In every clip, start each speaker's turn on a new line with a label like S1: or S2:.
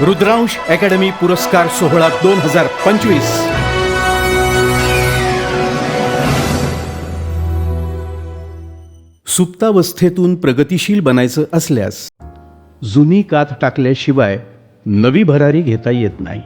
S1: Rudransh academy पुरस्कार सोहळा दोन हजार पंचवीस. सुप्तावस्थेतून प्रगतिशील बनायचं असल्यास जुनी कात टाकल्याशिवाय नवी भरारी घेता येत नाही.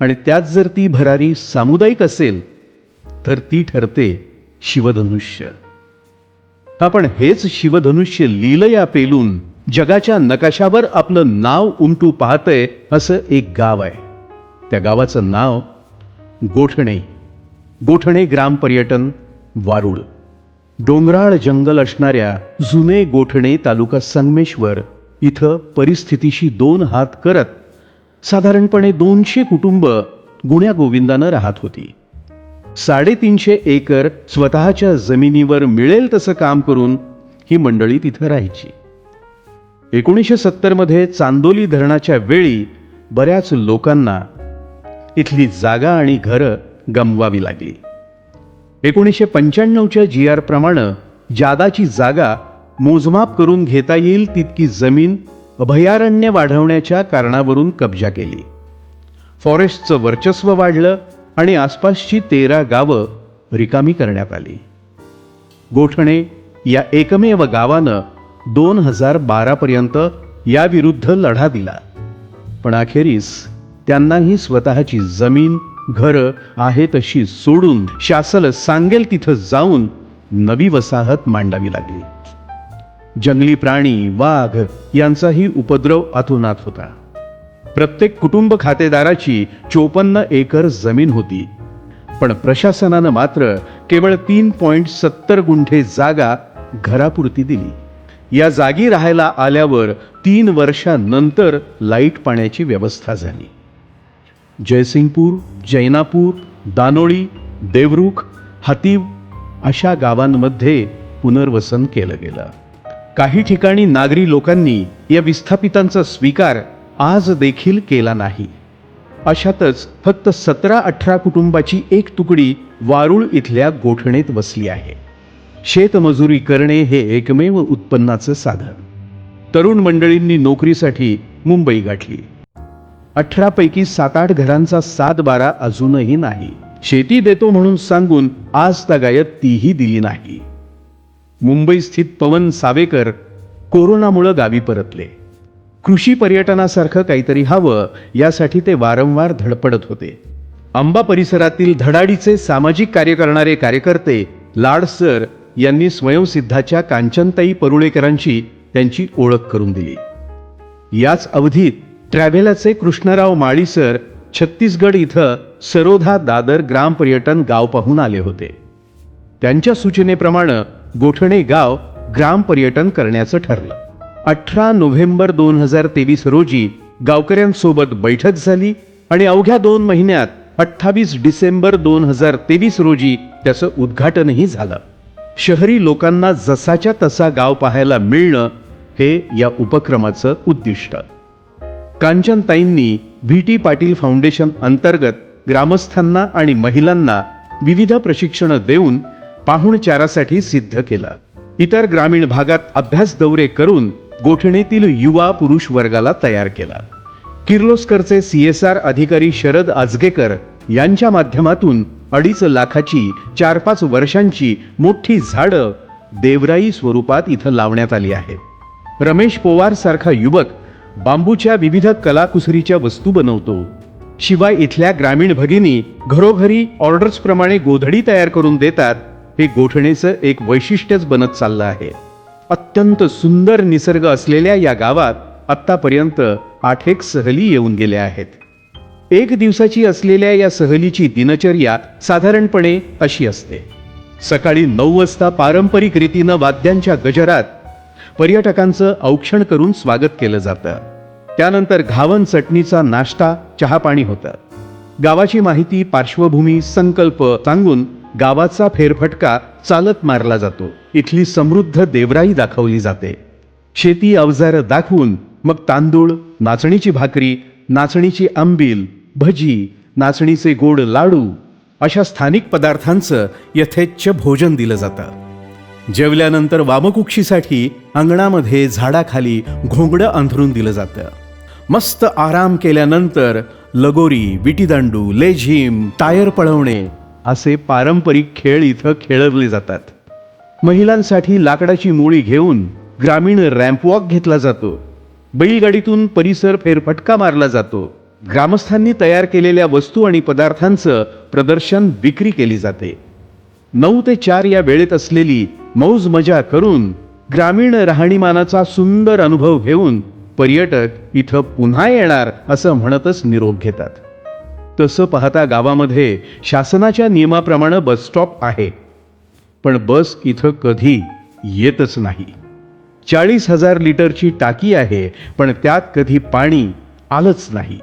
S1: आणि त्यात जर ती भरारी सामुदायिक असेल तर ती ठरते शिवधनुष्य. आपण हेच शिवधनुष्य लिहिलं या पेलून जगाच्या नकाशावर आपलं नाव उमटू पाहतंय असं एक गाव आहे. त्या गावाचं नाव गोठणे. गोठणे ग्राम पर्यटन वारुळ. डोंगराळ जंगल असणाऱ्या जुने गोठणे तालुका संगमेश्वर इथं परिस्थितीशी दोन हात करत साधारणपणे दोनशे कुटुंब गुण्या गोविंदानं राहत होती. साडेतीनशे एकर स्वतःच्या जमिनीवर मिळेल तसं काम करून ही मंडळी तिथं राहायची. एकोणीसशे सत्तरमध्ये चांदोली धरणाच्या वेळी बऱ्याच लोकांना इथली जागा आणि घरं गमवावी लागली. एकोणीसशे पंच्याण्णवच्या जी आर प्रमाणे जादाची जागा मोजमाप करून घेता येईल तितकी जमीन अभयारण्य वाढवण्याच्या कारणावरून कब्जा केली. फॉरेस्टचं वर्चस्व वाढलं आणि आसपासची तेरा गावं रिकामी करण्यात आली. गोठणे या एकमेव गावानं दोन हजार बारापर्यंत याविरुद्ध लढा दिला. पण अखेरीस त्यांनाही स्वतःची जमीन घरं आहे तशी सोडून शासन सांगेल तिथं जाऊन नवी वसाहत मांडावी लागली. जंगली प्राणी वाघ यांचाही उपद्रव अतोनात होता. प्रत्येक कुटुंब खातेदाराची चोपन्न एकर जमीन होती. पण प्रशासनानं मात्र केवळ तीन पॉईंट सत्तर गुंठे जागा घरापुरती दिली. या जागी राहायला आल्यावर तीन वर्षानंतर लाइट पाण्याची व्यवस्था झाली. जयसिंगपूर जैनापूर दानोळी देवरुख हातीव अशा गावांमध्ये पुनर्वसन केलं गेलं. काही ठिकाणी नागरी लोकांनी या विस्थापितांचा स्वीकार आज देखील केला नाही. अशातच फक्त सतरा अठरा कुटुंबाची एक तुकडी वारुळ इथल्या गोठणेत वसली आहे. शेतमजुरी करणे हे एकमेव उत्पन्नाचं साधन. तरुण मंडळींनी नोकरीसाठी मुंबई गाठली. अठरापैकी सात आठ घरांचा सात बारा अजूनही नाही. शेती देतो म्हणून सांगून आज तगायत तीही दिली नाही. मुंबई स्थित पवन सावेकर कोरोनामुळं गावी परतले. कृषी पर्यटनासारखं काहीतरी हवं यासाठी ते वारंवार धडपडत होते. आंबा परिसरातील धडाडीचे सामाजिक कार्य करणारे कार्यकर्ते लाड सर यांनी स्वयंसिद्धाच्या कांचनताई परुळेकरांची त्यांची ओळख करून दिली. याच अवधीत ट्रॅव्हलाचे कृष्णराव माळीसर छत्तीसगड इथं सरोधा दादर ग्राम पर्यटन गाव पाहून आले होते. त्यांच्या सूचनेप्रमाणे गोठणे गाव ग्राम पर्यटन करण्याचं ठरलं. अठरा नोव्हेंबर दोन हजार तेवीस रोजी गावकऱ्यांसोबत बैठक झाली आणि अवघ्या दोन महिन्यात अठ्ठावीस डिसेंबर दोन हजार तेवीस रोजी त्याचं उद्घाटनही झालं. शहरी लोकांना जसाच्या तसा गाव पाहायला मिळणं हे या उपक्रमाचं उद्दिष्ट. कांचनताईंनी व्ही. टी. पाटील फाउंडेशन अंतर्गत ग्रामस्थांना आणि महिलांना विविध प्रशिक्षण देऊन पाहुणचारासाठी सिद्ध केलं. इतर ग्रामीण भागात अभ्यास दौरे करून गोठणेतील युवा पुरुष वर्गाला तयार केला. किर्लोस्करचे सी एस आर अधिकारी शरद आजगेकर यांच्या माध्यमातून अडीच लाखाची चार पाच वर्षांची मोठी झाडं देवराई स्वरूपात इथं लावण्यात आली आहेत. रमेश पोवार सारखा युवक बांबूच्या विविध कलाकुसरीच्या वस्तू बनवतो. शिवाय इथल्या ग्रामीण भगिनी घरोघरी ऑर्डर्स प्रमाणे गोधडी तयार करून देतात हे गोठणेचं एक वैशिष्ट्यच बनत चाललं आहे. अत्यंत सुंदर निसर्ग असलेल्या या गावात आत्तापर्यंत आठ एक सहली येऊन गेल्या आहेत. एक दिवसाची असलेल्या या सहलीची दिनचर्या साधारणपणे अशी असते. सकाळी नऊ वाजता पारंपरिक रीतीनं वाद्यांच्या गजरात पर्यटकांचं औक्षण करून स्वागत केलं जातं. त्यानंतर घावन चटणीचा नाश्ता चहापाणी होतं. गावाची माहिती पार्श्वभूमी संकल्प सांगून गावाचा फेरफटका चालत मारला जातो. इथली समृद्ध देवराई दाखवली जाते. शेती अवजारं दाखवून मग तांदूळ नाचणीची भाकरी नाचणीची आंबील भजी नाचणीचे गोड लाडू अशा स्थानिक पदार्थांचं यथेच्छ भोजन दिलं जातं. जेवल्यानंतर वामकुक्षीसाठी अंगणामध्ये झाडाखाली घोंगडं अंथरून दिलं जातं. मस्त आराम केल्यानंतर लगोरी विटीदांडू लेझिम टायर पळवणे असे पारंपरिक खेळ इथं खेळवले जातात. महिलांसाठी लाकडाची मुळी घेऊन ग्रामीण रॅम्पवॉक घेतला जातो. बैलगाडीतून परिसर फेरफटका मारला जातो. ग्रामस्थांनी तयार केलेल्या वस्तू आणि पदार्थांचं प्रदर्शन विक्री केली जाते. नऊ ते चार या वेळेत असलेली मौज मजा करून ग्रामीण राहणीमानाचा सुंदर अनुभव घेऊन पर्यटक इथं पुन्हा येणार असं म्हणतच निरोप घेतात. तसं पाहता गावामध्ये शासनाच्या नियमाप्रमाणे बस स्टॉप आहे. पण बस इथं कधी येतच नाही. चाळीस हजार लिटरची टाकी आहे पण त्यात कधी पाणी आलंच नाही.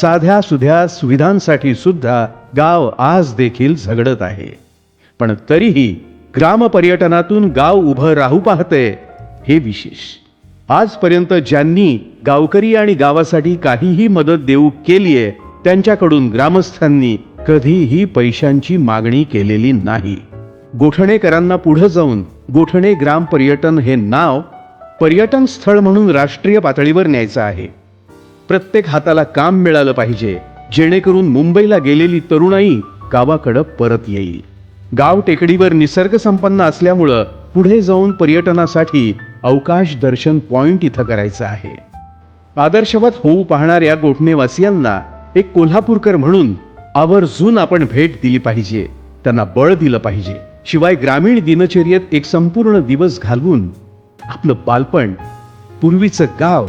S1: साध्या सुध्या सुविधांसाठी सुद्धा गाव आज देखील झगडत आहे. पण तरीही ग्रामपर्यटनातून गाव उभं राहू पाहते हे विशेष. आजपर्यंत ज्यांनी गावकरी आणि गावासाठी काहीही मदत देऊ केलीये त्यांच्याकडून ग्रामस्थांनी कधीही पैशांची मागणी केलेली नाही. गोठणेकरांना पुढे जाऊन गोठणे ग्राम पर्यटन हे नाव पर्यटन स्थळ म्हणून राष्ट्रीय पातळीवर न्यायचं आहे. प्रत्येक हाताला काम मिळालं पाहिजे जेणेकरून मुंबईला गेलेली तरुणाई गावाकडं परत येईल. गाव टेकडीवर निसर्ग संपन्न असल्यामुळं पुढे जाऊन पर्यटनासाठी अवकाश दर्शन पॉइंट इथं करायचं आहे. आदर्शवत होऊ पाहणाऱ्या गोठणेवासियांना एक कोल्हापूरकर म्हणून आवर्जून आपण भेट दिली पाहिजे त्यांना बळ दिलं पाहिजे. शिवाय ग्रामीण दिनचर्येत एक संपूर्ण दिवस घालवून आपलं बालपण पूर्वीचं गाव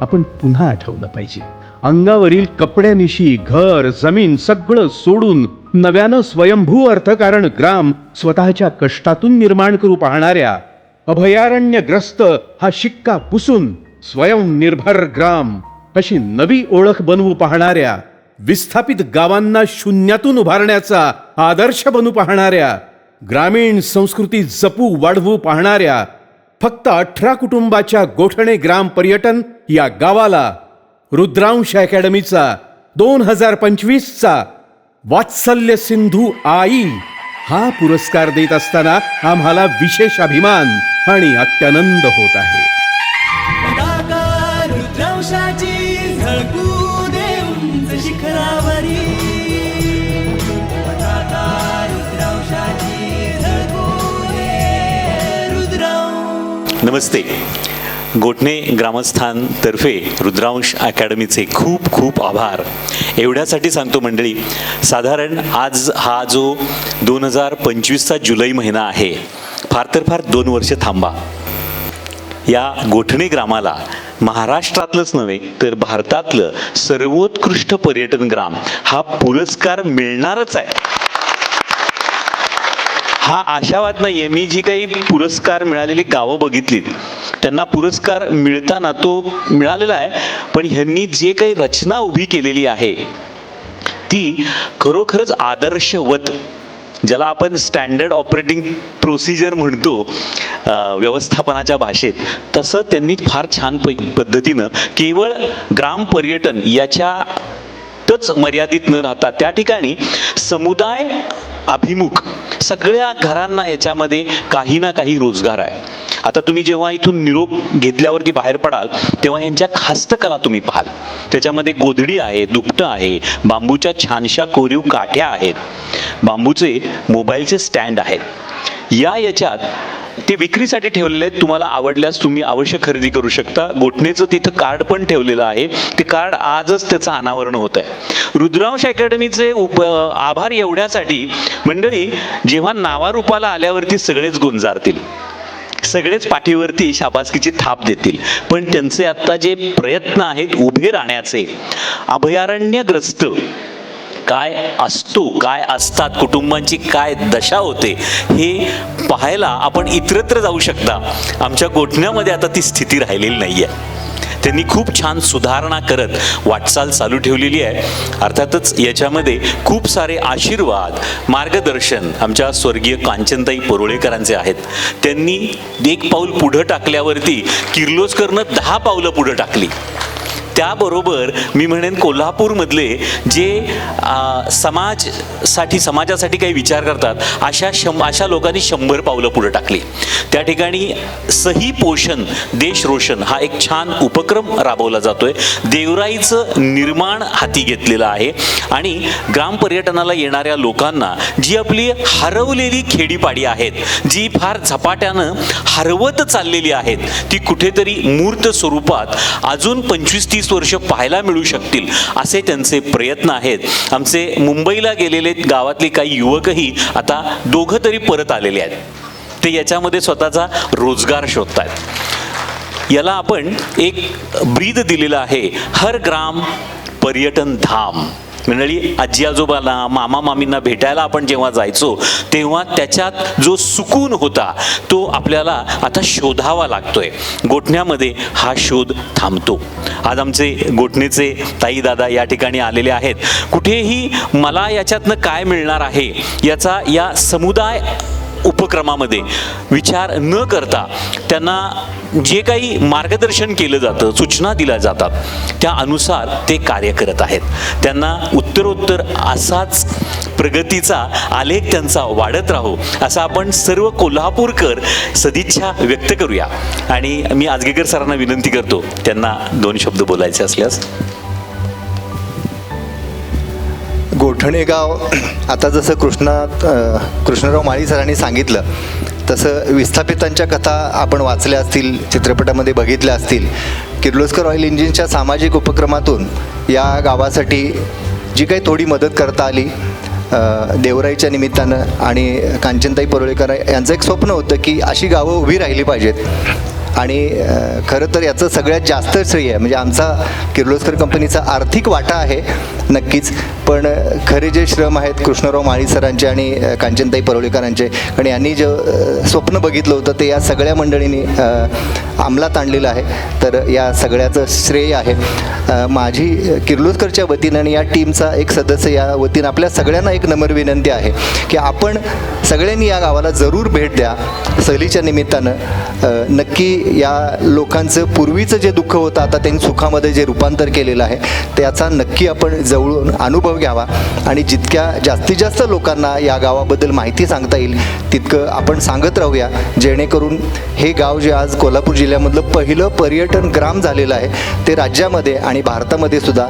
S1: आपण पुन्हा आठवलं पाहिजे. अंगावरील कपड्यानिशी घर जमीन सगळं सोडून नव्यानं स्वयंभू अर्थकारण ग्राम स्वतःच्या कष्टातून निर्माण करू पाहणाऱ्या अभयारण्यग्रस्त हा शिक्का पुसून स्वयंनिर्भर ग्राम अशी नवी ओळख बनवू पाहणाऱ्या विस्थापित गावांना शून्यातून उभारण्याचा आदर्श बनू पाहणाऱ्या ग्रामीण संस्कृती जपू वाढवू पाहणाऱ्या फक्त अठरा कुटुंबाच्या गोठणे ग्राम पर्यटन या गावाला रुद्रांश अकॅडमीचा दोन हजार पंचवीसचा वात्सल्य सिंधू आई हा पुरस्कार देत असताना आम्हाला विशेष अभिमान आणि अत्यानंद होत आहे.
S2: नमस्ते. गोठणे ग्रामस्थांतर्फे रुद्रांश अकॅडमीचे खूप खूप आभार. एवढ्यासाठी सांगतो मंडळी साधारण आज हा जो दोन हजार पंचवीसचा जुलै महिना आहे फार तर फार दोन वर्ष थांबा. या गोठणे ग्रामाला महाराष्ट्रातलंच नव्हे तर भारतातलं सर्वोत्कृष्ट पर्यटन ग्राम हा पुरस्कार मिळणारच आहे. हा आशावाद नाहीये. मी जी काही पुरस्कार मिळालेली गावं बघितलीत त्यांना पुरस्कार मिळताना तो मिळालेला आहे पण ह्यांनी जे काही रचना उभी केलेली आहे ती खरोखरच आदर्शवत ज्याला आपण स्टँडर्ड ऑपरेटिंग प्रोसिजर म्हणतो व्यवस्थापनाच्या भाषेत तसं त्यांनी फार छान पद्धतीनं केवळ ग्राम पर्यटन याच्यातच मर्यादित न राहता त्या ठिकाणी समुदाय अभिमुख सगळ्या घरांना याच्यामध्ये काही ना काही रोजगार आहे. आता तुम्ही जेव्हा इथून निरोप घेतल्यावरती बाहेर पडाल तेव्हा यांच्या हस्तकला तुम्ही पाहाल. त्याच्यामध्ये गोधडी आहे दुपटं आहे बांबूच्या छानशा कोरीव काठ्या आहेत. बांबूचे मोबाईलचे स्टँड आहेत. या याच्यात ते विक्रीसाठी ठेवलेले आहेत. तुम्हाला आवडल्यास तुम्ही अवश्य खरेदी करू शकता. गोठणेचं तिथं कार्ड पण ठेवलेलं आहे. ते कार्ड आजच त्याचं अनावरण होत आहे. रुद्रांश अकॅडमीचे उप आभार एवढ्यासाठी मंडळी जेव्हा नावारूपाला आल्यावरती सगळेच गुंजारतील. सगळेच पाठीवरती शाबासकीची थाप देतील. पण त्यांचे आत्ता जे प्रयत्न आहेत उभे राहण्याचे अभयारण्यग्रस्त काय असतो काय असतात कुटुंबांची काय दशा होते हे पाहायला आपण इतरत्र जाऊ शकता. आमच्या गोठण्यामध्ये आता ती स्थिती राहिलेली नाही आहे त्यांनी खूप छान सुधारणा करत वाटचाल चालू ठेवलेली आहे. अर्थातच याच्यामध्ये खूप सारे आशीर्वाद मार्गदर्शन आमच्या स्वर्गीय कांचनताई परोळेकरांचे आहेत. त्यांनी एक पाऊल पुढं टाकल्यावरती किर्लोस्करनं दहा पावलं पुढं टाकली. त्याबरोबर मी म्हणेन कोल्हापूरमधले जे समाजसाठी समाजासाठी काही विचार करतात अशा शं अशा लोकांनी शंभर पावलं पुढे टाकली. त्या ठिकाणी सही पोषण देश रोशन हा एक छान उपक्रम राबवला जातोय. देवराईचं निर्माण हाती घेतलेलं आहे आणि ग्राम पर्यटनाला येणाऱ्या लोकांना जी आपली हरवलेली खेडीपाडी आहेत जी फार झपाट्यानं हरवत चाललेली आहेत ती कुठेतरी मूर्त स्वरूपात अजून पंचवीस तीस वर्ष पाहायला मिळू शकतील असे त्यांचे प्रयत्न आहेत. आमचे मुंबईला गेलेले गावातले काही युवकही आता दोघं तरी परत आलेले आहेत. ते याच्यामध्ये स्वतःचा रोजगार शोधत आहेत याला आपण एक ब्रीद दिलेलं आहे. हर ग्राम पर्यटन धाम. मंडळी आजी आजोबाला मामा मामींना भेटायला आपण जेव्हा जायचो तेव्हा त्याच्यात जो सुकून होता तो आपल्याला आता शोधावा लागतोय. गोठण्यामध्ये हा शोध थांबतो. आज आमचे गोठणीचे ताई दादा या ठिकाणी आलेले आहेत. कुठेही मला याच्यातनं काय मिळणार आहे याचा या समुदाय उपक्रमामध्ये विचार न करता त्यांना जे काही मार्गदर्शन केलं जातं सूचना दिल्या जातात त्या अनुसार ते कार्य करत आहेत. त्यांना उत्तरोत्तर असाच प्रगतीचा आलेख त्यांचा वाढत राहो असं आपण सर्व कोल्हापूरकर सदिच्छा व्यक्त करूया. आणि मी आजगेकर सरांना विनंती करतो त्यांना दोन शब्द बोलायचे असल्यास.
S3: गोठणे गाव आता जसं कृष्णा कृष्णराव माळी सरांनी सांगितलं तसं विस्थापितांच्या कथा आपण वाचल्या असतील चित्रपटामध्ये बघितल्या असतील. किर्लोस्कर ऑइल इंजिनच्या सामाजिक उपक्रमातून या गावासाठी जी काही थोडी मदत करता आली देवराईच्या निमित्तानं आणि कांचनताई परोळेकर यांचं एक स्वप्न होतं की अशी गावं उभी राहिली पाहिजेत. आणि खरं तर याचं सगळ्यात जास्त श्रेय आहे. म्हणजे आमचा किर्लोस्कर कंपनीचा आर्थिक वाटा आहे. नक्कीच. पण खरे जे श्रम आहेत कृष्णराव माळी सरांचे आणि कांचनताई परवळीकरांचे आणि यांनी जे स्वप्न बघितलं होतं ते या सगळ्या मंडळींनी अंमलात आणलेलं आहे. तर या सगळ्याचं श्रेय आहे. माझी किर्लोस्करच्या वतीनं आणि या टीमचा एक सदस्य या वतीनं आपल्या सगळ्यांना एक नम्र विनंती आहे की आपण सगळ्यांनी या गावाला जरूर भेट द्या. सहलीच्या निमित्तानं नक्की या लोकांचं पूर्वीचं जे दुःख होतं आता त्यांनी सुखामध्ये जे रूपांतर केलेलं आहे त्याचा नक्की आपण जवळून अनुभव घ्यावा आणि जितक्या जास्तीत जास्त लोकांना या गावाबद्दल माहिती सांगता येईल तितकं आपण सांगत राहूया. जेणेकरून हे गाव जे आज कोल्हापूर जिल्ह्यामधलं पहिलं पर्यटन ग्राम झालेलं आहे ते राज्यामध्ये आणि भारतामध्ये सुद्धा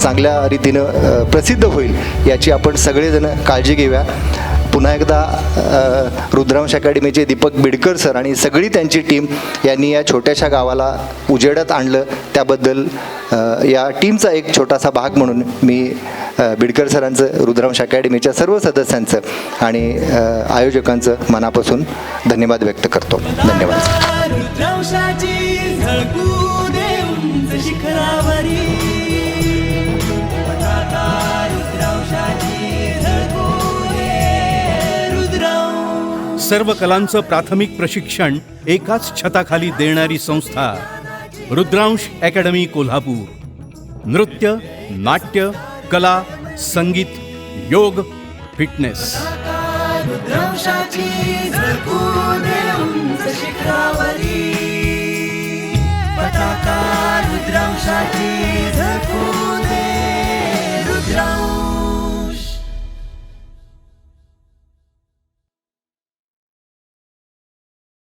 S3: चांगल्या रीतीनं प्रसिद्ध होईल याची आपण सगळेजण काळजी घेऊया. पुन्हा एकदा रुद्रांश अकॅडमीचे दीपक बिडकर सर आणि सगळी त्यांची टीम यांनी या छोट्याशा गावाला उजेडात आणलं. त्याबद्दल या टीमचा एक छोटासा भाग म्हणून मी बिडकर सरांचं रुद्रांश अकॅडमीच्या सर्व सदस्यांचं आणि आयोजकांचं मनापासून धन्यवाद व्यक्त करतो. धन्यवाद.
S1: सर्व कलांचं प्राथमिक प्रशिक्षण एकाच छताखाली देणारी संस्था रुद्रांश अकॅडमी कोल्हापूर. नृत्य नाट्य कला संगीत योग फिटनेस.
S4: रुद्रांशाची रुद्रांश